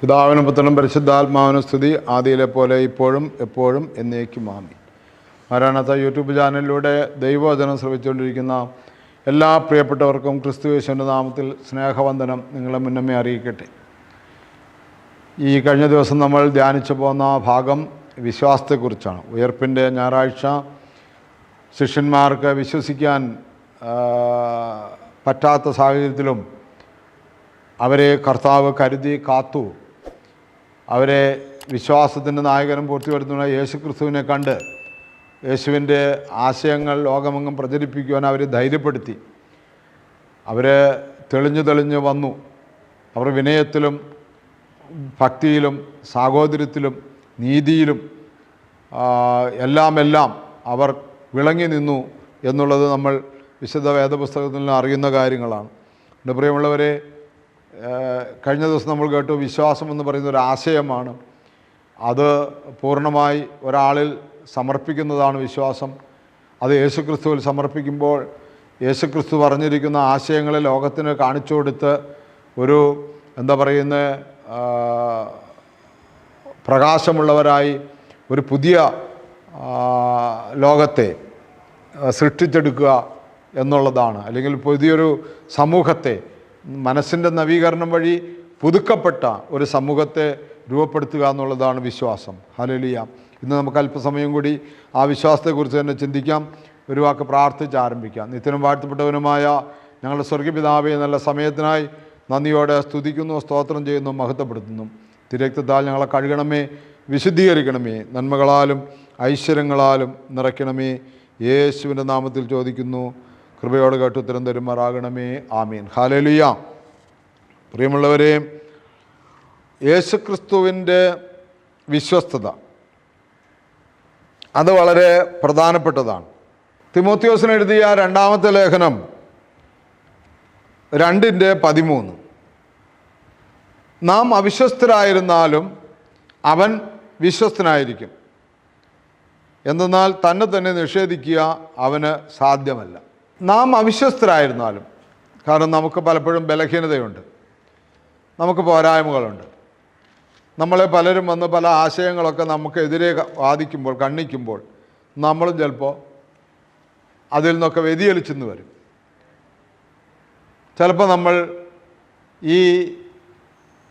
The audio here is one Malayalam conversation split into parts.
പിതാവിനും പുത്രനും പരിശുദ്ധാത്മാവിനും സ്തുതി ആദിയിലെ പോലെ ഇപ്പോഴും എപ്പോഴും എന്നേക്കും ആമി മാരാണത്ത യൂട്യൂബ് ചാനലിലൂടെ ദൈവവചനം ശ്രമിച്ചുകൊണ്ടിരിക്കുന്ന എല്ലാ പ്രിയപ്പെട്ടവർക്കും ക്രിസ്തു യേശുവിന്റെ നാമത്തിൽ സ്നേഹവന്ദനം നിങ്ങളെ മുന്നമേ അറിയിക്കട്ടെ. ഈ കഴിഞ്ഞ ദിവസം നമ്മൾ ധ്യാനിച്ചു പോകുന്ന ഭാഗം വിശ്വാസത്തെക്കുറിച്ചാണ്. ഉയർപ്പിന്റെ ഞായറാഴ്ച ശിഷ്യന്മാർക്ക് വിശ്വസിക്കാൻ പറ്റാത്ത സാഹചര്യത്തിലും അവരെ കർത്താവ് കരുതി കാത്തു. അവരെ വിശ്വാസത്തിന്റെ നായകനും പൂർത്തിവരുത്തുന്ന യേശു ക്രിസ്തുവിനെ കണ്ട് യേശുവിന്റെ ആശയങ്ങൾ ലോകമെങ്ങും പ്രചരിപ്പിക്കുവാൻ അവർ ധൈര്യപ്പെടുത്തി. അവർ തെളിഞ്ഞു തെളിഞ്ഞു വന്നു. അവർ വിനയത്തിലും ഭക്തിയിലും സാഹോദര്യത്തിലും നീതിയിലും എല്ലാം എല്ലാം അവർ വിളങ്ങി നിന്നു എന്നുള്ളത് നമ്മൾ വിശുദ്ധ വേദപുസ്തകത്തിൽ നിന്ന് അറിയുന്ന കാര്യങ്ങളാണ്. എന്റെ പ്രിയമുള്ളവരെ കഴിഞ്ഞ ദിവസം നമ്മൾ കേട്ടു വിശ്വാസം എന്ന് പറയുന്ന ഒരു ആശയമാണ്. അത് പൂർണമായി ഒരാളിൽ സമർപ്പിക്കുന്നതാണ് വിശ്വാസം. അത് യേശുക്രിസ്തുവിൽ സമർപ്പിക്കുമ്പോൾ യേശുക്രിസ്തു പറഞ്ഞിരിക്കുന്ന ആശയങ്ങളെ ലോകത്തിന് കാണിച്ചു കൊടുത്ത് ഒരു എന്താ പറയുന്ന പ്രകാശമുള്ളവരായി ഒരു പുതിയ ലോകത്തെ സൃഷ്ടിച്ചെടുക്കുക എന്നുള്ളതാണ്. അല്ലെങ്കിൽ പുതിയൊരു സമൂഹത്തെ മനസ്സിന്റെ നവീകരണം വഴി പുതുക്കപ്പെട്ട ഒരു സമൂഹത്തെ രൂപപ്പെടുത്തുക എന്നുള്ളതാണ് വിശ്വാസം. ഹലലിയ ഇന്ന് നമുക്ക് അല്പസമയം കൂടി ആ വിശ്വാസത്തെക്കുറിച്ച് തന്നെ ചിന്തിക്കാം. ഒരു വാക്ക് പ്രാർത്ഥിച്ച് ആരംഭിക്കാം. നിത്യനും വാഴ്ത്തപ്പെട്ടവനുമായ ഞങ്ങളുടെ സ്വർഗപിതാവെ നല്ല സമയത്തിനായി നന്ദിയോടെ സ്തുതിക്കുന്നു സ്തോത്രം ചെയ്യുന്നു മഹത്വപ്പെടുത്തുന്നു. തിരക്തത്താൽ ഞങ്ങളെ കഴുകണമേ വിശുദ്ധീകരിക്കണമേ നന്മകളാലും ഐശ്വര്യങ്ങളാലും നിറയ്ക്കണമേ. യേശുവിന്റെ നാമത്തിൽ ചോദിക്കുന്നു. കൃപയോട് കേട്ട് ഉത്തരം തരുമാറാകണമേ. ആമീൻ. ഹാലലിയ പ്രിയമുള്ളവരെ യേശുക്രിസ്തുവിന്റെ വിശ്വസ്തത അത് വളരെ പ്രധാനപ്പെട്ടതാണ്. തിമോത്യോസിന് എഴുതിയ രണ്ടാമത്തെ ലേഖനം രണ്ടിന്റെ പതിമൂന്ന്. നാം അവിശ്വസ്തരായിരുന്നാലും അവൻ വിശ്വസ്തനായിരിക്കും. എന്തെന്നാൽ തന്നെ തന്നെ നിഷേധിക്കുക അവന് സാധ്യമല്ല. നാം അവിശ്വസ്തരായിരുന്നാലും കാരണം നമുക്ക് പലപ്പോഴും ബലഹീനതയുണ്ട്. നമുക്ക് പോരായ്മകളുണ്ട്. നമ്മളെ പലരും വന്ന് പല ആശയങ്ങളൊക്കെ നമുക്കെതിരെ വാദിക്കുമ്പോൾ കണ്ണിക്കുമ്പോൾ നമ്മളും ചിലപ്പോൾ അതിൽ നിന്നൊക്കെ വ്യതിയലിച്ചെന്ന് വരും. ചിലപ്പോൾ നമ്മൾ ഈ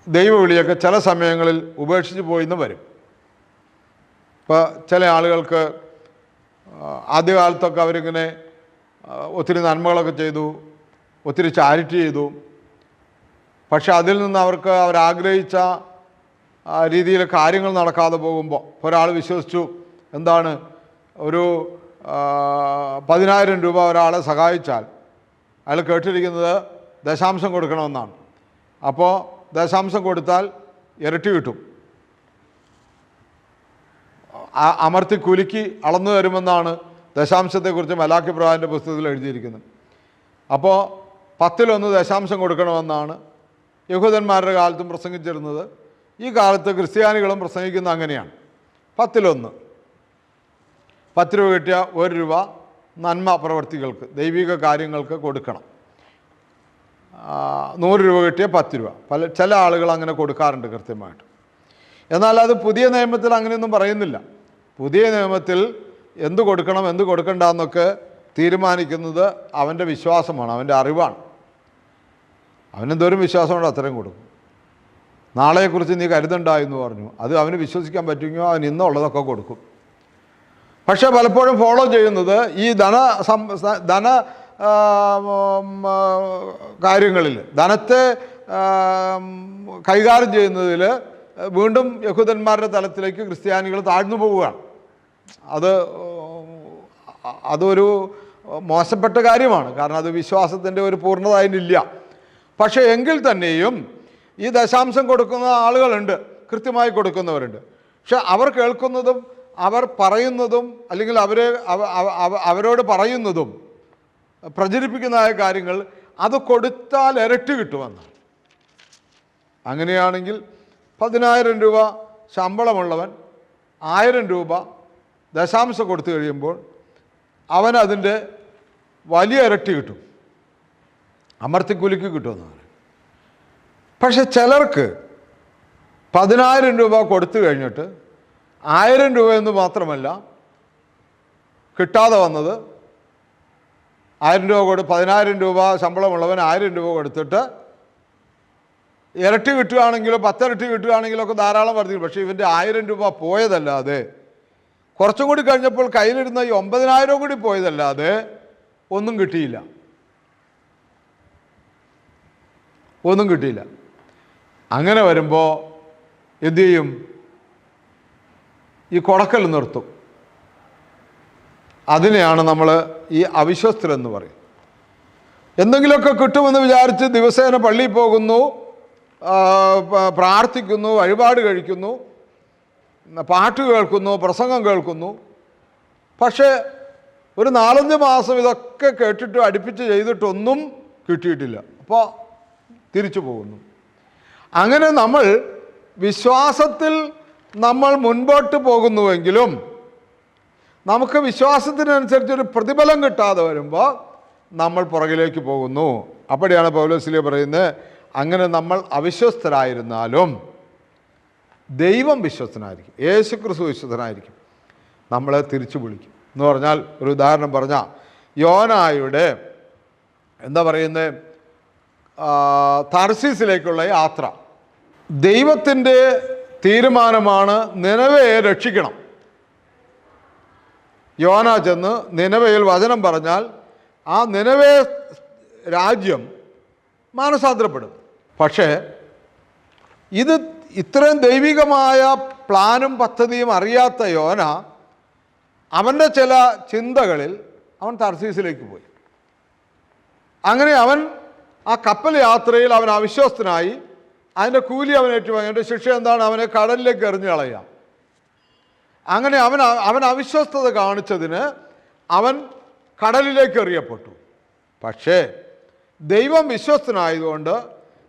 ദൈവവിളിയൊക്കെ ചില സമയങ്ങളിൽ ഉപേക്ഷിച്ച് പോയിന്ന് വരും. ഇപ്പോൾ ചില ആളുകൾക്ക് ആദ്യകാലത്തൊക്കെ അവരിങ്ങനെ ഒത്തിരി നന്മകളൊക്കെ ചെയ്തു ഒത്തിരി ചാരിറ്റി ചെയ്തു. പക്ഷെ അതിൽ നിന്ന് അവർക്ക് അവരാഗ്രഹിച്ച രീതിയിൽ കാര്യങ്ങൾ നടക്കാതെ പോകുമ്പോൾ ഒരാൾ വിശ്വസിച്ചു എന്താണ് ഒരു പതിനായിരം രൂപ ഒരാളെ സഹായിച്ചാൽ അയാൾ കേട്ടിരിക്കുന്നത് ദശാംശം കൊടുക്കണമെന്നാണ്. അപ്പോൾ ദശാംശം കൊടുത്താൽ ഇരട്ടി കിട്ടും. അമർത്തി കുലുക്കി അളന്നു തരുമെന്നാണ് ദശാംശത്തെക്കുറിച്ച് മലാഖി പ്രഭാവിന്റെ പുസ്തകത്തിൽ എഴുതിയിരിക്കുന്നു. അപ്പോൾ പത്തിലൊന്ന് ദശാംശം കൊടുക്കണമെന്നാണ് യഹൂദന്മാരുടെ കാലത്തും പ്രസംഗിച്ചിരുന്നത്. ഈ കാലത്ത് ക്രിസ്ത്യാനികളും പ്രസംഗിക്കുന്നത് അങ്ങനെയാണ്. പത്തിലൊന്ന്. പത്ത് രൂപ കിട്ടിയ ഒരു രൂപ നന്മ പ്രവർത്തികൾക്ക് ദൈവിക കാര്യങ്ങൾക്ക് കൊടുക്കണം. നൂറ് രൂപ കിട്ടിയ പത്ത് രൂപ. പല ചില ആളുകൾ അങ്ങനെ കൊടുക്കാറുണ്ട് കൃത്യമായിട്ട്. എന്നാൽ അത് പുതിയ നിയമത്തിൽ അങ്ങനെയൊന്നും പറയുന്നില്ല. പുതിയ നിയമത്തിൽ എന്ത് കൊടുക്കണം എന്ത് കൊടുക്കണ്ട എന്നൊക്കെ തീരുമാനിക്കുന്നത് അവന്റെ വിശ്വാസമാണ് അവന്റെ അറിവാണ്. അവനെന്തോരം വിശ്വാസമുണ്ടോ അത്രയും കൊടുക്കും. നാളെക്കുറിച്ച് നീ കരുതണ്ട എന്ന് പറഞ്ഞു. അത് അവന് വിശ്വസിക്കാൻ പറ്റുമെങ്കിൽ അവൻ ഇന്നുള്ളതൊക്കെ കൊടുക്കും. പക്ഷേ പലപ്പോഴും ഫോളോ ചെയ്യുന്നത് ഈ ധന ധന കാര്യങ്ങളിൽ ധനത്തെ കൈകാര്യം ചെയ്യുന്നതിൽ വീണ്ടും യഹൂദന്മാരുടെ തലത്തിലേക്ക് ക്രിസ്ത്യാനികൾ താഴ്ന്നു പോവുകയാണ്. അത് അതൊരു മോശപ്പെട്ട കാര്യമാണ്. കാരണം അത് വിശ്വാസത്തിന്റെ ഒരു പൂർണത അതിനില്ല പക്ഷേ എങ്കിൽ തന്നെയും ഈ ദശാംശം കൊടുക്കുന്ന ആളുകളുണ്ട്. കൃത്യമായി കൊടുക്കുന്നവരുണ്ട്. പക്ഷെ അവർ കേൾക്കുന്നതും അവർ പറയുന്നതും അല്ലെങ്കിൽ അവരെ അവ- അവ- അവ- അവരോട് പറയുന്നതും പ്രചരിപ്പിക്കുന്നതായ കാര്യങ്ങൾ അത് കൊടുത്താൽ ഇരട്ടി കിട്ടുമെന്നാണ്. അങ്ങനെയാണെങ്കിൽ പതിനായിരം രൂപ ശമ്പളമുള്ളവൻ ആയിരം രൂപ ദശാംശം കൊടുത്തു കഴിയുമ്പോൾ അവൻ അതിന്റെ വലിയ ഇരട്ടി കിട്ടും. അമർത്തിക്കുലിക്ക് കിട്ടുമെന്ന് പറയും. പക്ഷെ ചിലർക്ക് പതിനായിരം രൂപ കൊടുത്തു കഴിഞ്ഞിട്ട് ആയിരം രൂപയെന്ന് മാത്രമല്ല കിട്ടാതെ വന്നത് ആയിരം രൂപ കൊടു പതിനായിരം രൂപ ശമ്പളമുള്ളവൻ ആയിരം രൂപ കൊടുത്തിട്ട് ഇരട്ടി കിട്ടുകയാണെങ്കിലോ പത്തിരട്ടി കിട്ടുകയാണെങ്കിലോ ഒക്കെ ധാരാളം വർദ്ധിക്കും. പക്ഷേ ഇവന്റെ ആയിരം രൂപ പോയതല്ലാതെ കുറച്ചും കൂടി കഴിഞ്ഞപ്പോൾ കയ്യിലിരുന്ന ഈ ഒമ്പതിനായിരം കൂടി പോയതല്ലാതെ ഒന്നും കിട്ടിയില്ല. ഒന്നും കിട്ടിയില്ല. അങ്ങനെ വരുമ്പോൾ എന്തു ചെയ്യും? ഈ കൊടക്കൽ നിർത്തും. അതിനെയാണ് നമ്മൾ ഈ അവിശ്വസ്തരെന്ന് പറയും എന്തെങ്കിലുമൊക്കെ കിട്ടുമെന്ന് വിചാരിച്ച് ദിവസേന പള്ളിയിൽ പോകുന്നു പ്രാർത്ഥിക്കുന്നു വഴിപാട് കഴിക്കുന്നു. പാട്ട് കേൾക്കുന്നു പ്രസംഗം കേൾക്കുന്നു. പക്ഷേ ഒരു നാലഞ്ച് മാസം ഇതൊക്കെ കേട്ടിട്ട് അടുപ്പിച്ച് ചെയ്തിട്ടൊന്നും കിട്ടിയിട്ടില്ല. അപ്പോൾ തിരിച്ചു പോകുന്നു. അങ്ങനെ നമ്മൾ വിശ്വാസത്തിൽ നമ്മൾ മുൻപോട്ട് പോകുന്നുവെങ്കിലും നമുക്ക് വിശ്വാസത്തിനനുസരിച്ചൊരു പ്രതിഫലം കിട്ടാതെ വരുമ്പോൾ നമ്മൾ പുറകിലേക്ക് പോകുന്നു. അപ്പോഴാണ് പൗലോസിലെ പറയുന്നത് അങ്ങനെ നമ്മൾ അവിശ്വസ്തരായിരുന്നാലും ദൈവം വിശ്വസ്തനായിരിക്കും. യേശു ക്രിസ്തു വിശ്വസ്തനായിരിക്കും. നമ്മളെ തിരിച്ചു വിളിക്കും. എന്ന് പറഞ്ഞാൽ ഒരു ഉദാഹരണം പറഞ്ഞാൽ യോനായുടെ എന്താ പറയുന്നത് തർസീസിലേക്കുള്ള യാത്ര. ദൈവത്തിന്റെ തീരുമാനമാണ് നിലവയെ രക്ഷിക്കണം. യോന ചെന്ന് നിലവയിൽ വചനം പറഞ്ഞാൽ ആ നിലവേ രാജ്യം മാനസാന്തരപ്പെടും. പക്ഷേ ഇത് ഇത്രയും ദൈവികമായ പ്ലാനും പദ്ധതിയും അറിയാത്ത യോന അവന്റെ ചില ചിന്തകളിൽ അവൻ തർസീസിലേക്ക് പോയി. അങ്ങനെ അവൻ ആ കപ്പൽ യാത്രയിൽ അവൻ അവിശ്വസ്തനായി. അതിന്റെ കൂലി അവൻ ഏറ്റുവാങ്ങി. അതിന്റെ ശിക്ഷ എന്താണ്? അവനെ കടലിലേക്ക് എറിഞ്ഞു കളയാം. അങ്ങനെ അവൻ അവൻ അവിശ്വസ്തത കാണിച്ചതിന് അവൻ കടലിലേക്ക് എറിയപ്പെട്ടു. പക്ഷേ ദൈവം വിശ്വസ്തനായതുകൊണ്ട്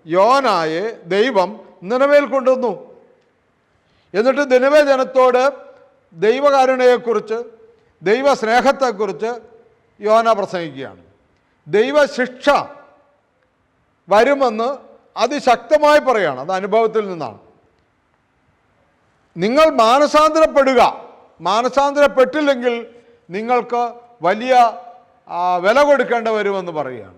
യോനായെ ദൈവം നിലവേൽ കൊണ്ടുവന്നു. എന്നിട്ട് നിലവേ ജനത്തോട് ദൈവകാരുണയെക്കുറിച്ച് ദൈവസ്നേഹത്തെക്കുറിച്ച് യോന പ്രസംഗിക്കുകയാണ്. ദൈവശിക്ഷ വരുമെന്ന് അതിശക്തമായി പറയുകയാണ് അത് അനുഭവത്തിൽ നിന്നാണ്. നിങ്ങൾ മാനസാന്തരപ്പെടുക. മാനസാന്തരപ്പെട്ടില്ലെങ്കിൽ നിങ്ങൾക്ക് വലിയ വില കൊടുക്കേണ്ട വരുമെന്ന് പറയുകയാണ്.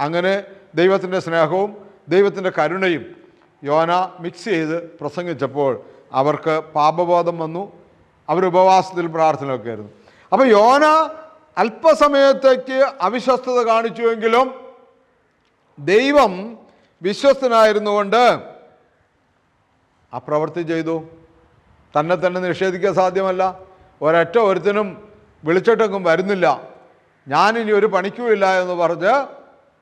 അങ്ങനെ ദൈവത്തിന്റെ സ്നേഹവും ദൈവത്തിന്റെ കരുണയും യോന മിക്സ് ചെയ്ത് പ്രസംഗിച്ചപ്പോൾ അവർക്ക് പാപബോധം വന്നു. അവർ ഉപവാസത്തിൽ പ്രാർത്ഥനയൊക്കെ ആയിരുന്നു. അപ്പോൾ യോന അല്പസമയത്തേക്ക് അവിശ്വസ്തത കാണിച്ചുവെങ്കിലും ദൈവം വിശ്വസ്തനായിരുന്നുകൊണ്ട് ആ പ്രവൃത്തി ചെയ്തു. തന്നെ തന്നെ നിഷേധിക്കാൻ സാധ്യമല്ല. ഒരൊറ്റ ഒരുത്തിനും വിളിച്ചിട്ടെങ്കും വരുന്നില്ല. ഞാനിനി ഒരു പണിക്കുമില്ല എന്ന് പറഞ്ഞ്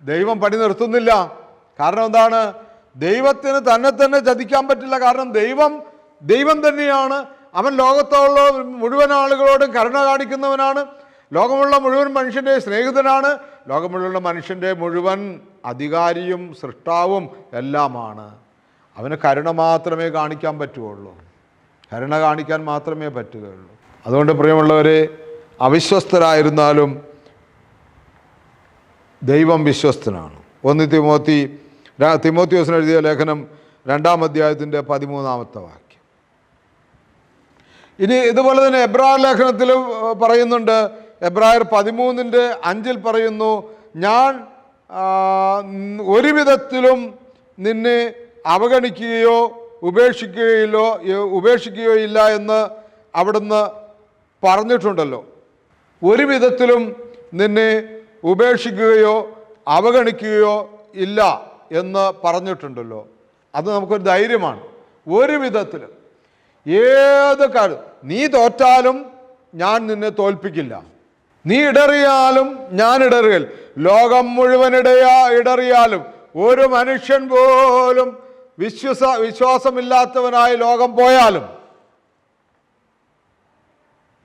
ദൈവം പണി നിർത്തുന്നില്ല. കാരണം എന്താണ്? ദൈവത്തിന് തന്നെ തന്നെ ചതിക്കാൻ പറ്റില്ല. കാരണം ദൈവം ദൈവം തന്നെയാണ്. അവൻ ലോകത്തുള്ള മുഴുവൻ ആളുകളോടും കരുണ കാണിക്കുന്നവനാണ്. ലോകമുള്ള മുഴുവൻ മനുഷ്യന്റെ സ്നേഹിതനാണ്. ലോകമുള്ള മനുഷ്യന്റെ മുഴുവൻ അധികാരിയും സൃഷ്ടാവും എല്ലാമാണ്. അവന് കരുണ മാത്രമേ കാണിക്കാൻ പറ്റുകയുള്ളൂ. കരുണ കാണിക്കാൻ മാത്രമേ പറ്റുകയുള്ളൂ. അതുകൊണ്ട് പ്രിയമുള്ളവരെ അവിശ്വസ്തരായിരുന്നാലും ദൈവം വിശ്വസ്തനാണ്. ഒന്ന് തിമോത്തി തിമോത്തിയോസിന് എഴുതിയ ലേഖനം രണ്ടാം അധ്യായത്തിന്റെ പതിമൂന്നാമത്തെ വാക്യം. ഇനി ഇതുപോലെ തന്നെ എബ്രായർ ലേഖനത്തിൽ പറയുന്നുണ്ട്. എബ്രായർ പതിമൂന്നിന്റെ അഞ്ചിൽ പറയുന്നു ഞാൻ ഒരുവിധത്തിലും ഒരു വിധത്തിലും നിന്നെ അവഗണിക്കുകയോ ഉപേക്ഷിക്കുകയില്ലോ ഉപേക്ഷിക്കുകയോ ഇല്ല എന്ന് അവിടുന്ന് പറഞ്ഞിട്ടുണ്ടല്ലോ. ഒരു വിധത്തിലും നിന്നെ ഉപേക്ഷിക്കുകയോ അവഗണിക്കുകയോ ഇല്ല. എന്ന് പറഞ്ഞിട്ടുണ്ടല്ലോ. അത് നമുക്കൊരു ധൈര്യമാണ്. ഒരു വിധത്തിൽ ഏത് കാര്യം നീ തോറ്റാലും ഞാൻ നിന്നെ തോൽപ്പിക്കില്ല. നീ ഇടറിയാലും ഞാൻ ഇടറുകയിൽ ലോകം മുഴുവൻ ഇടയാ ഇടറിയാലും ഒരു മനുഷ്യൻ പോലും വിശ്വസ വിശ്വാസമില്ലാത്തവനായി ലോകം പോയാലും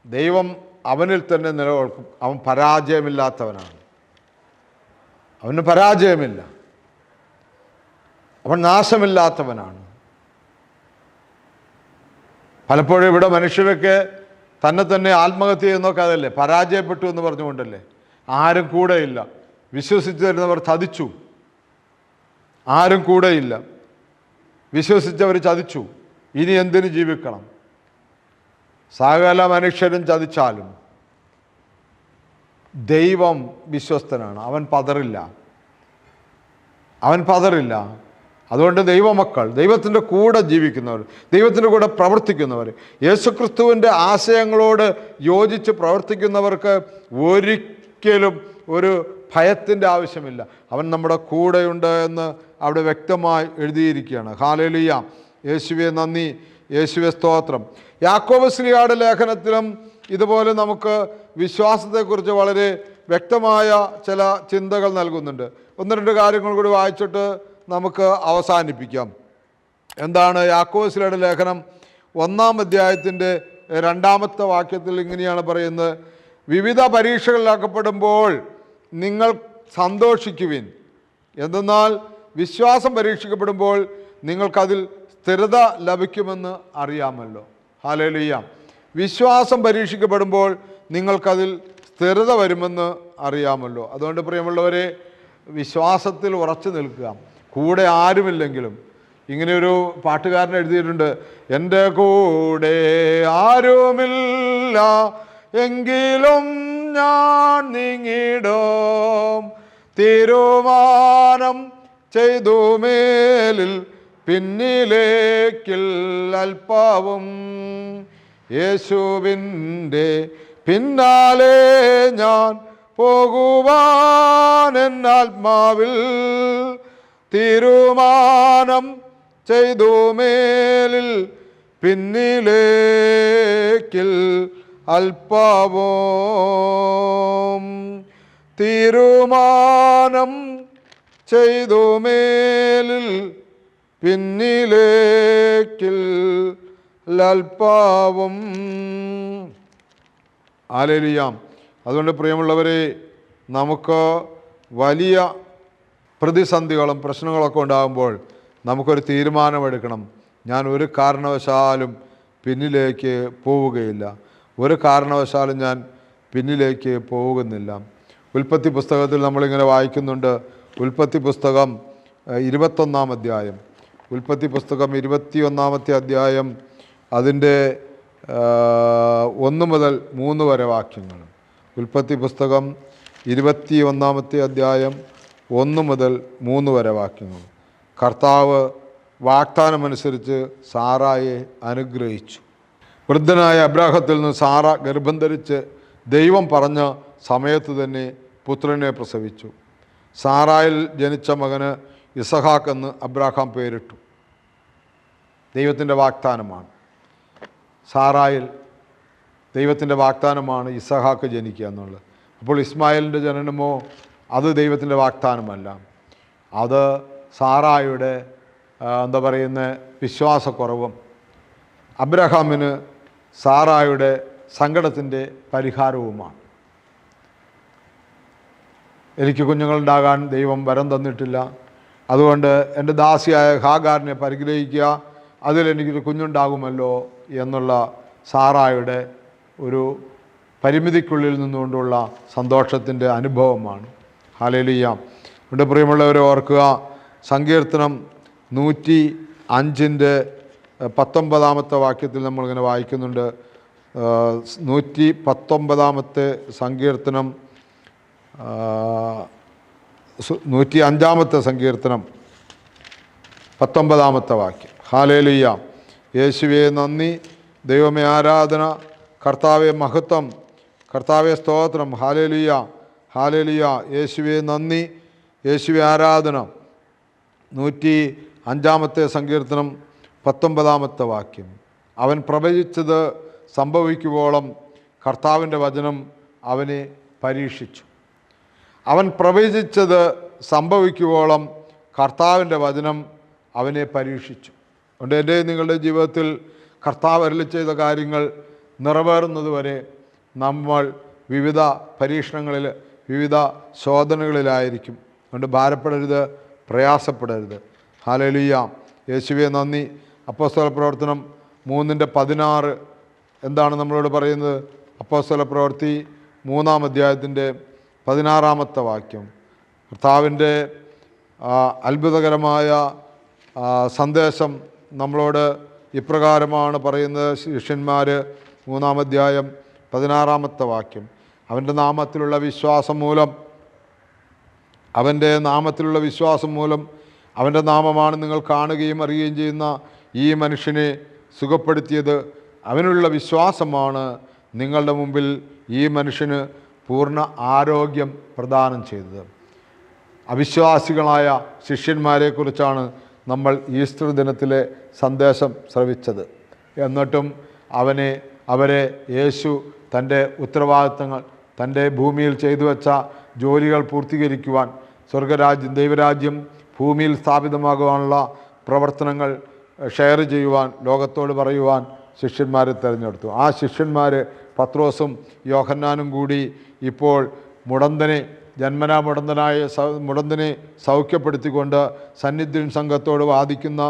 ദൈവം അവനിൽ തന്നെ നിലകൊള്ളും. അവൻ പരാജയമില്ലാത്തവനാണ്. അവന് പരാജയമില്ല. അവൻ നാശമില്ലാത്തവനാണ്. പലപ്പോഴും ഇവിടെ മനുഷ്യരൊക്കെ തന്നെ തന്നെ ആത്മഹത്യ ചെയ്യുന്നൊക്കെ അതല്ലേ? പരാജയപ്പെട്ടു എന്ന് പറഞ്ഞുകൊണ്ടല്ലേ? ആരും കൂടെയില്ല. വിശ്വസിച്ചു തരുന്നവർ ചതിച്ചു. ആരും കൂടെയില്ല. വിശ്വസിച്ചവർ ചതിച്ചു. ഇനി എന്തിനു ജീവിക്കണം? സകല മനുഷ്യരും ചതിച്ചാലും ദൈവം വിശ്വസ്തനാണ്. അവൻ പതറില്ല. അവൻ പതറില്ല. അതുകൊണ്ട് ദൈവമക്കൾ ദൈവത്തിന്റെ കൂടെ ജീവിക്കുന്നവർ ദൈവത്തിന്റെ കൂടെ പ്രവർത്തിക്കുന്നവർ യേശുക്രിസ്തുവിന്റെ ആശയങ്ങളോട് യോജിച്ച് പ്രവർത്തിക്കുന്നവർക്ക് ഒരിക്കലും ഒരു ഭയത്തിന്റെ ആവശ്യമില്ല. അവൻ നമ്മുടെ കൂടെയുണ്ട് എന്ന് അവിടെ വ്യക്തമായി എഴുതിയിരിക്കുകയാണ്. ഹാലേലിയ. യേശുവെ നന്ദി. യേശുവെ സ്തോത്രം. യാക്കോബ് ശ്രീയാട് ലേഖനത്തിലും ഇതുപോലെ നമുക്ക് വിശ്വാസത്തെക്കുറിച്ച് വളരെ വ്യക്തമായ ചില ചിന്തകൾ നൽകുന്നുണ്ട്. ഒന്ന് രണ്ട് കാര്യങ്ങൾ കൂടി വായിച്ചിട്ട് നമുക്ക് അവസാനിപ്പിക്കാം. എന്താണ് യാക്കോസിലയുടെ ലേഖനം ഒന്നാം അധ്യായത്തിന്റെ രണ്ടാമത്തെ വാക്യത്തിൽ ഇങ്ങനെയാണ് പറയുന്നത്. വിവിധ പരീക്ഷകളിലാക്കപ്പെടുമ്പോൾ നിങ്ങൾ സന്തോഷിക്കുവിൻ. എന്തെന്നാൽ വിശ്വാസം പരീക്ഷിക്കപ്പെടുമ്പോൾ നിങ്ങൾക്കതിൽ സ്ഥിരത ലഭിക്കുമെന്ന് അറിയാമല്ലോ. ഹാലേലിയ വിശ്വാസം പരീക്ഷിക്കപ്പെടുമ്പോൾ നിങ്ങൾക്കതിൽ സ്ഥിരത വരുമെന്ന് അറിയാമല്ലോ. അതുകൊണ്ട് പ്രിയമുള്ളവരെ വിശ്വാസത്തിൽ ഉറച്ചു നിൽക്കുക. കൂടെ ആരുമില്ലെങ്കിലും. ഇങ്ങനെയൊരു പാട്ടുകാരൻ എഴുതിയിട്ടുണ്ട്. എന്റെ കൂടെ ആരുമില്ല എങ്കിലും ഞാൻ നീങ്ങിടും തീരുമാനം ചെയ്തു മേലിൽ പിന്നിലേക്കിൽ അല്പവും. യേശുവിന്റെ പിന്നാലെ ഞാൻ പോകുവാൻ എന്നാത്മാവിൽ തീരുമാനം ചെയ്തു മേലിൽ പിന്നിലേക്കിൽ അല്പവും. തീരുമാനം ചെയ്തു മേലിൽ പിന്നിലേക്കിൽ ലൽപ്പാവും ആലേലിയാം അതുകൊണ്ട് പ്രിയമുള്ളവരെ നമുക്ക് വലിയ പ്രതിസന്ധികളും പ്രശ്നങ്ങളൊക്കെ ഉണ്ടാകുമ്പോൾ നമുക്കൊരു തീരുമാനമെടുക്കണം. ഞാൻ ഒരു കാരണവശാലും പിന്നിലേക്ക് പോവുകയില്ല. ഒരു കാരണവശാലും ഞാൻ പിന്നിലേക്ക് പോകുന്നില്ല. ഉൽപ്പത്തി പുസ്തകത്തിൽ നമ്മളിങ്ങനെ വായിക്കുന്നുണ്ട്. ഉൽപ്പത്തി പുസ്തകം ഇരുപത്തൊന്നാം അധ്യായം. ഉൽപ്പത്തി പുസ്തകം ഇരുപത്തിയൊന്നാമത്തെ അധ്യായം അതിന്റെ ഒന്ന് മുതൽ മൂന്ന് വരെ വാക്യങ്ങൾ. ഉൽപ്പത്തി പുസ്തകം ഇരുപത്തി ഒന്നാമത്തെ അധ്യായം ഒന്ന് മുതൽ മൂന്ന് വരെ വാക്യങ്ങൾ. കർത്താവ് വാഗ്ദാനമനുസരിച്ച് സാറായെ അനുഗ്രഹിച്ചു. വൃദ്ധനായ അബ്രാഹത്തിൽ നിന്ന് സാറ ഗർഭം ധരിച്ച് ദൈവം പറഞ്ഞ സമയത്ത് തന്നെ പുത്രനെ പ്രസവിച്ചു. സാറായിൽ ജനിച്ച മകന് ഇസഹാക്ക് എന്ന് അബ്രാഹാം പേരിട്ടു. ദൈവത്തിന്റെ വാഗ്ദാനമാണ്. സാറായിൽ ദൈവത്തിന്റെ വാഗ്ദാനമാണ് ഇസഹാക്ക് ജനിക്കുക എന്നുള്ളത്. അപ്പോൾ ഇസ്മായിലിന്റെ ജനനമോ അത് ദൈവത്തിന്റെ വാഗ്ദാനമല്ല. അത് സാറായുടെ എന്താ പറയുന്ന വിശ്വാസക്കുറവും അബ്രഹാമിന് സാറായുടെ സങ്കടത്തിന്റെ പരിഹാരവുമാണ്. എനിക്ക് കുഞ്ഞുങ്ങളുണ്ടാകാൻ ദൈവം വരം തന്നിട്ടില്ല. അതുകൊണ്ട് എന്റെ ദാസിയായ ഹാഗാറിനെ പരിഗ്രഹിക്കുക അതിലെനിക്കൊരു കുഞ്ഞുണ്ടാകുമല്ലോ എന്നുള്ള സാറായുടെ ഒരു പരിമിതിക്കുള്ളിൽ നിന്നുകൊണ്ടുള്ള സന്തോഷത്തിന്റെ അനുഭവമാണ്. ഹാലേലിയാം. എന്റെ പ്രിയമുള്ളവരെ ഓർക്കുക സങ്കീർത്തനം നൂറ്റി അഞ്ചിന്റെ പത്തൊമ്പതാമത്തെ വാക്യത്തിൽ നമ്മളിങ്ങനെ വായിക്കുന്നുണ്ട്. നൂറ്റി പത്തൊമ്പതാമത്തെ സങ്കീർത്തനം നൂറ്റി അഞ്ചാമത്തെ സങ്കീർത്തനം പത്തൊമ്പതാമത്തെ വാക്യം. ഹാലേലുയ്യ യേശുവെ നന്ദി. ദൈവമേ ആരാധന. കർത്താവെ മഹത്വം. കർത്താവെ സ്തോത്രം. ഹാലേലുയ്യ ഹാലേലുയ്യ യേശുവെ നന്ദി. യേശുവെ ആരാധന. നൂറ്റി അഞ്ചാമത്തെ സങ്കീർത്തനം പത്തൊമ്പതാമത്തെ വാക്യം. അവൻ പ്രവചിച്ചത് സംഭവിക്കുവോളം കർത്താവിന്റെ വചനം അവനെ പരീക്ഷിച്ചു. അവൻ പ്രവചിച്ചത് സംഭവിക്കുവോളം കർത്താവിന്റെ വചനം അവനെ പരീക്ഷിച്ചു. അതുകൊണ്ട് എന്റെ നിങ്ങളുടെ ജീവിതത്തിൽ കർത്താവ് അരളി ചെയ്ത കാര്യങ്ങൾ നിറവേറുന്നതുവരെ നമ്മൾ വിവിധ പരീക്ഷണങ്ങളിൽ വിവിധ ശോധനകളിലായിരിക്കും. അതുകൊണ്ട് ഭാരപ്പെടരുത് പ്രയാസപ്പെടരുത്. ഹാലലിയ യേശുവെ നന്ദി. അപ്പോസ്തല പ്രവർത്തനം മൂന്നിന്റെ പതിനാറ്. എന്താണ് നമ്മളോട് പറയുന്നത്? അപ്പോസ്തല പ്രവൃത്തി മൂന്നാം അധ്യായത്തിന്റെ പതിനാറാമത്തെ വാക്യം. കർത്താവിന്റെ അത്ഭുതകരമായ സന്ദേശം നമ്മളോട് ഇപ്രകാരമാണ് പറയുന്നത്. ശിഷ്യന്മാർ മൂന്നാമധ്യായം പതിനാറാമത്തെ വാക്യം. അവന്റെ നാമത്തിലുള്ള വിശ്വാസം മൂലം അവന്റെ നാമത്തിലുള്ള വിശ്വാസം മൂലം അവന്റെ നാമമാണ് നിങ്ങൾ കാണുകയും അറിയുകയും ചെയ്യുന്ന ഈ മനുഷ്യനെ സുഖപ്പെടുത്തിയത്. അവനുള്ള വിശ്വാസമാണ് നിങ്ങളുടെ മുമ്പിൽ ഈ മനുഷ്യന് പൂർണ ആരോഗ്യം പ്രദാനം ചെയ്തത്. അവിശ്വാസികളായ ശിഷ്യന്മാരെക്കുറിച്ചാണ് നമ്മൾ ഈസ്റ്റർ ദിനത്തിലെ സന്ദേശം ശ്രവിച്ചത്. എന്നിട്ടും അവനെ അവരെ യേശു തന്റെ ഉത്തരവാദിത്തങ്ങൾ തന്റെ ഭൂമിയിൽ ചെയ്തു വച്ച ജോലികൾ പൂർത്തീകരിക്കുവാൻ സ്വർഗരാജ്യം ദൈവരാജ്യം ഭൂമിയിൽ സ്ഥാപിതമാകുവാനുള്ള പ്രവർത്തനങ്ങൾ ഷെയർ ചെയ്യുവാൻ ലോകത്തോട് പറയുവാൻ ശിഷ്യന്മാരെ തിരഞ്ഞെടുത്തു. ആ ശിഷ്യന്മാർ പത്രോസും യോഹന്നാനും കൂടി ഇപ്പോൾ മുടന്തനെ ജന്മനാ മുടന്തനായ മുടന്തനെ സൗഖ്യപ്പെടുത്തിക്കൊണ്ട് സന്നിധ്യൻ സംഘത്തോട് വാദിക്കുന്ന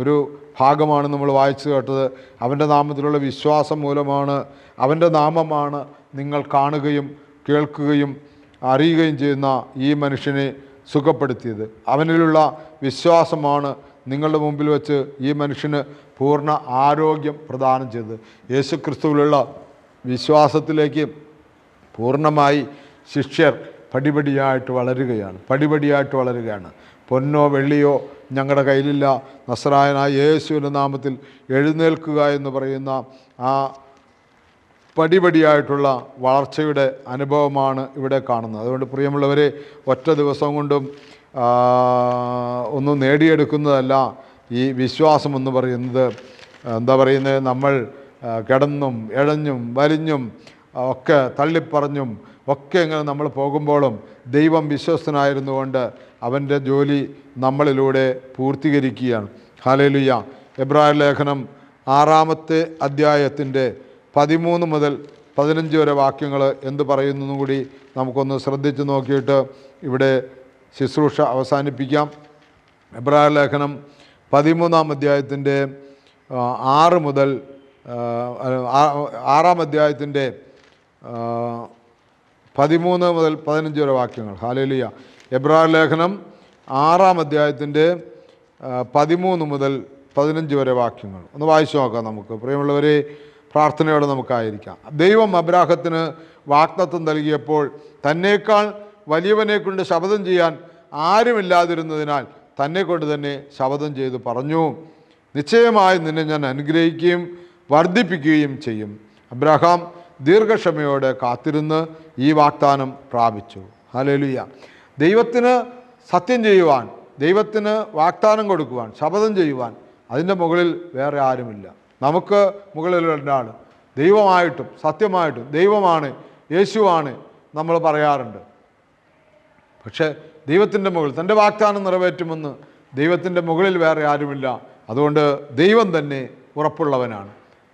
ഒരു ഭാഗമാണ് നമ്മൾ വായിച്ചു കേട്ടത്. അവന്റെ നാമത്തിലുള്ള വിശ്വാസം മൂലമാണ് അവന്റെ നാമമാണ് നിങ്ങൾ കാണുകയും കേൾക്കുകയും അറിയുകയും ചെയ്യുന്ന ഈ മനുഷ്യനെ സുഖപ്പെടുത്തിയത്. അവനിലുള്ള വിശ്വാസമാണ് നിങ്ങളുടെ മുമ്പിൽ വെച്ച് ഈ മനുഷ്യന് പൂർണ ആരോഗ്യം പ്രദാനം ചെയ്തത്. യേശു ക്രിസ്തുവിലുള്ള വിശ്വാസത്തിലേക്ക് പൂർണമായി ശിഷ്യർ പടിപടിയായിട്ട് വളരുകയാണ്. പടിപടിയായിട്ട് വളരുകയാണ്. പൊന്നോ വെള്ളിയോ ഞങ്ങളുടെ കയ്യിലില്ല. നസറായനായ യേശുവിന്റെ നാമത്തിൽ എഴുന്നേൽക്കുക എന്ന് പറയുന്ന ആ പടിപടിയായിട്ടുള്ള വളർച്ചയുടെ അനുഭവമാണ് ഇവിടെ കാണുന്നത്. അതുകൊണ്ട് പ്രിയമുള്ളവരെ ഒറ്റ ദിവസം കൊണ്ടും ഒന്നും നേടിയെടുക്കുന്നതല്ല ഈ വിശ്വാസം എന്ന് പറയുന്നത്. എന്താ പറയുന്നത് നമ്മൾ കിടന്നും എഴഞ്ഞും വലിഞ്ഞും ഒക്കെ തള്ളിപ്പറഞ്ഞും ഒക്കെ ഇങ്ങനെ നമ്മൾ പോകുമ്പോഴും ദൈവം വിശ്വസ്തനായിരുന്നുകൊണ്ട് അവന്റെ ജോലി നമ്മളിലൂടെ പൂർത്തീകരിക്കുകയാണ്. ഹാലേലുയ്യ എബ്രാഹിം ലേഖനം ആറാമത്തെ അധ്യായത്തിന്റെ പതിമൂന്ന് മുതൽ പതിനഞ്ച് വരെ വാക്യങ്ങൾ എന്ത് പറയുന്നതും കൂടി നമുക്കൊന്ന് ശ്രദ്ധിച്ച് നോക്കിയിട്ട് ഇവിടെ ശുശ്രൂഷ അവസാനിപ്പിക്കാം. എബ്രായ ലേഖനം പതിമൂന്നാം അധ്യായത്തിന്റെ ആറ് മുതൽ ആറാം അധ്യായത്തിന്റെ പതിമൂന്ന് മുതൽ പതിനഞ്ച് വരെ വാക്യങ്ങൾ. ഹാലേലിയ. എബ്രായ ലേഖനം ആറാം അധ്യായത്തിന്റെ പതിമൂന്ന് മുതൽ പതിനഞ്ച് വരെ വാക്യങ്ങൾ. ഒന്ന് വായിച്ചു നോക്കാം നമുക്ക്. പ്രിയമുള്ളവരെ പ്രാർത്ഥനയോടെ നമുക്കായിരിക്കാം. ദൈവം അബ്രാഹത്തിന് വാക്തത്വം നൽകിയപ്പോൾ തന്നേക്കാൾ വലിയവനെ കൊണ്ട് ശപഥം ചെയ്യാൻ ആരുമില്ലാതിരുന്നതിനാൽ തന്നെ കൊണ്ട് തന്നെ ശപഥം ചെയ്ത് പറഞ്ഞു. നിശ്ചയമായി നിന്നെ ഞാൻ അനുഗ്രഹിക്കുകയും വർദ്ധിപ്പിക്കുകയും ചെയ്യും. അബ്രഹാം ദീർഘക്ഷമയോടെ കാത്തിരുന്ന് ഈ വാഗ്ദാനം പ്രാപിച്ചു. ഹലലുയ ദൈവത്തിന് സത്യം ചെയ്യുവാൻ ദൈവത്തിന് വാഗ്ദാനം കൊടുക്കുവാൻ ശപഥം ചെയ്യുവാൻ അതിന്റെ മുകളിൽ വേറെ ആരുമില്ല. നമുക്ക് ഒരാൾ ദൈവമായിട്ടും സത്യമായിട്ടും ദൈവമാണ് യേശുവാണ് നമ്മൾ പറയാറുണ്ട്. പക്ഷേ ദൈവത്തിന്റെ മുകളിൽ തന്റെ വാഗ്ദാനം നിറവേറ്റുമെന്ന് ദൈവത്തിന്റെ മുകളിൽ വേറെ ആരുമില്ല. അതുകൊണ്ട് ദൈവം തന്നെ ഉറപ്പുള്ളവനാണ്.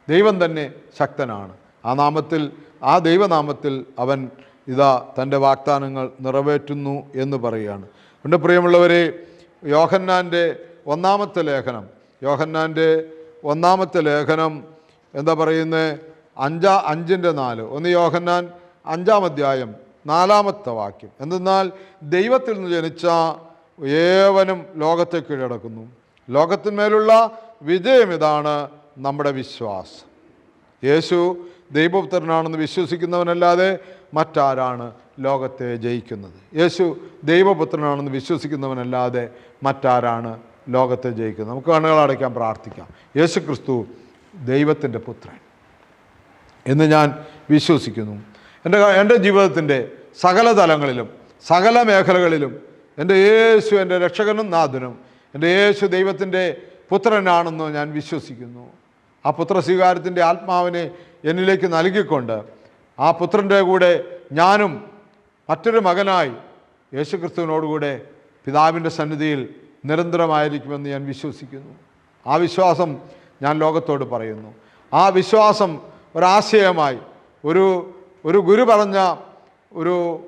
ദൈവം തന്നെ ശക്തനാണ്. ആ നാമത്തിൽ ആ ദൈവനാമത്തിൽ അവൻ ഇതാ തന്റെ വാഗ്ദാനങ്ങൾ നിറവേറ്റുന്നു എന്ന് പറയുകയാണ്. അതുകൊണ്ട് പ്രിയമുള്ളവരെ യോഹന്നാന്റെ ഒന്നാമത്തെ ലേഖനം യോഹന്നാന്റെ ഒന്നാമത്തെ ലേഖനം എന്താ പറയുന്നത് അഞ്ചാ അഞ്ചിന്റെ നാല്. ഒന്ന് യോഹന്നാൻ അഞ്ചാം അധ്യായം നാലാമത്തെ വാക്യം. എന്തെന്നാൽ ദൈവത്തിൽ നിന്ന് ജനിച്ച ഏവനും ലോകത്തെ കീഴടക്കുന്നു. ലോകത്തിന്മേലുള്ള വിജയം ഇതാണ് നമ്മുടെ വിശ്വാസം. യേശു ദൈവപുത്രനാണെന്ന് വിശ്വസിക്കുന്നവനല്ലാതെ മറ്റാരാണ് ലോകത്തെ ജയിക്കുന്നത്? യേശു ദൈവപുത്രനാണെന്ന് വിശ്വസിക്കുന്നവനല്ലാതെ മറ്റാരാണ് ലോകത്തെ ജയിക്കുന്നത് നമുക്ക് കണ്ണുകൾ അടയ്ക്കാൻ പ്രാർത്ഥിക്കാം. യേശു ക്രിസ്തു ദൈവത്തിന്റെ പുത്രൻ എന്ന് ഞാൻ വിശ്വസിക്കുന്നു. എന്റെ എന്റെ ജീവിതത്തിന്റെ സകല തലങ്ങളിലും സകല മേഖലകളിലും എന്റെ യേശു എന്റെ രക്ഷകനും നാഥനും എന്റെ യേശു ദൈവത്തിന്റെ പുത്രനാണെന്ന് ഞാൻ വിശ്വസിക്കുന്നു. ആ പുത്ര സ്വീകാരത്തിന്റെ ആത്മാവിനെ എന്നിലേക്ക് നൽകിക്കൊണ്ട് ആ പുത്രന്റെ കൂടെ ഞാനും മറ്റൊരു മകനായി യേശുക്രിസ്തുവിനോടുകൂടെ പിതാവിന്റെ സന്നിധിയിൽ നിരന്തരമായിരിക്കുമെന്ന് ഞാൻ വിശ്വസിക്കുന്നു. ആ വിശ്വാസം ഞാൻ ലോകത്തോട് പറയുന്നു. ആ വിശ്വാസം ഒരാശയമായി ഒരു ഒരു ഗുരു പറഞ്ഞ ഒരു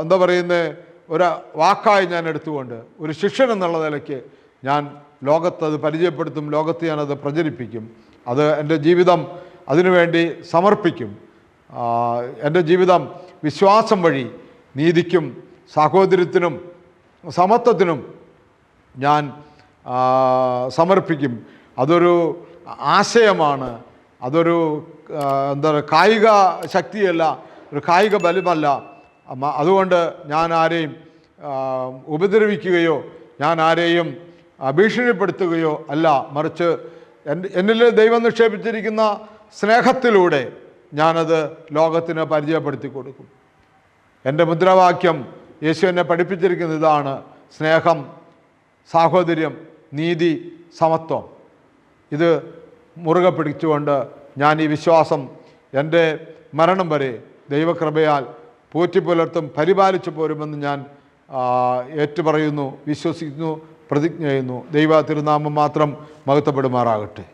എന്താ പറയുന്നത് ഒരു വാക്കായി ഞാൻ എടുത്തുകൊണ്ട് ഒരു ശിഷ്യൻ എന്നുള്ള നിലയ്ക്ക് ഞാൻ ലോകത്തത് പരിചയപ്പെടുത്തും ലോകത്ത് ഞാനത് പ്രചരിപ്പിക്കും. അത് എന്റെ ജീവിതം അതിനുവേണ്ടി സമർപ്പിക്കും. എന്റെ ജീവിതം വിശ്വാസം വഴി നീതിക്കും സാഹോദര്യത്തിനും സമത്വത്തിനും ഞാൻ സമർപ്പിക്കും. അതൊരു ആശയമാണ്. അതൊരു എന്താ പറയുക കായിക ശക്തിയല്ല ഒരു കായിക ബലമല്ല. അതുകൊണ്ട് ഞാൻ ആരെയും ഉപദ്രവിക്കുകയോ ഞാൻ ആരെയും ഭീഷണിപ്പെടുത്തുകയോ അല്ല. മറിച്ച് എന്നിൽ ദൈവം നിക്ഷേപിച്ചിരിക്കുന്ന സ്നേഹത്തിലൂടെ ഞാനത് ലോകത്തിന് പരിചയപ്പെടുത്തി കൊടുക്കും. എന്റെ മുദ്രാവാക്യം യേശു എന്നെ പഠിപ്പിച്ചിരിക്കുന്ന ഇതാണ്. സ്നേഹം സാഹോദര്യം നീതി സമത്വം. ഇത് മുറുകെ പിടിച്ചുകൊണ്ട് ഞാൻ ഈ വിശ്വാസം എന്റെ മരണം വരെ ദൈവകൃപയാൽ പോറ്റിപ്പുലർത്തും പരിപാലിച്ചു പോരുമെന്ന് ഞാൻ ഏറ്റുപറയുന്നു വിശ്വസിക്കുന്നു പ്രതിജ്ഞ ചെയ്യുന്നു. ദൈവ തിരുനാമം മാത്രം മഹത്വപ്പെടുമാറാകട്ടെ.